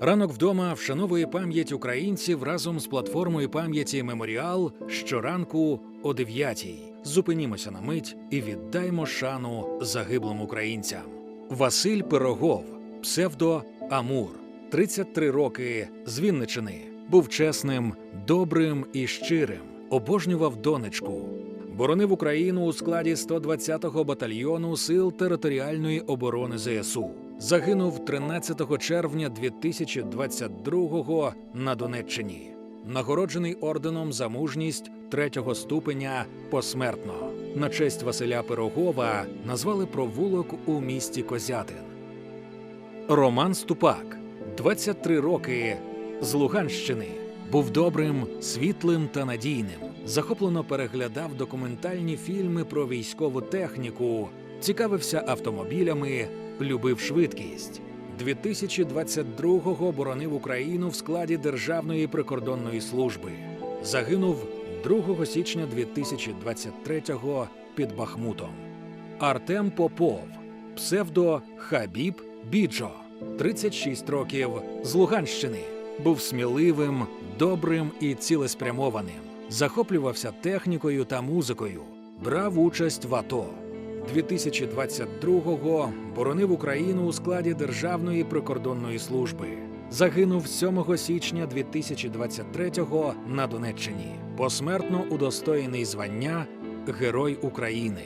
Ранок вдома вшановує пам'ять українців разом з платформою пам'яті Меморіал щоранку о 9 Зупинімося на мить і віддаймо шану загиблим українцям. Василь Пирогов, псевдо Амур, 33 роки з Вінничини. Був чесним, добрим і щирим, обожнював донечку. Боронив Україну у складі 120-го батальйону Сил територіальної оборони ЗСУ. Загинув 13 червня 2022-го на Донеччині. Нагороджений орденом за мужність третього ступеня посмертно. На честь Василя Пирогова назвали провулок у місті Козятин. Роман Ступак, 23 роки з Луганщини. Був добрим, світлим та надійним. Захоплено переглядав документальні фільми про військову техніку, цікавився автомобілями, любив швидкість. 2022-го боронив Україну в складі Державної прикордонної служби. Загинув 2 січня 2023-го під Бахмутом. Артем Попов, псевдо Хабіб Біджо, 36 років з Луганщини. Був сміливим, добрим і цілеспрямованим. Захоплювався технікою та музикою, брав участь в АТО. 2022-го боронив Україну у складі Державної прикордонної служби. Загинув 7 січня 2023-го на Донеччині. Посмертно удостоєний звання Герой України.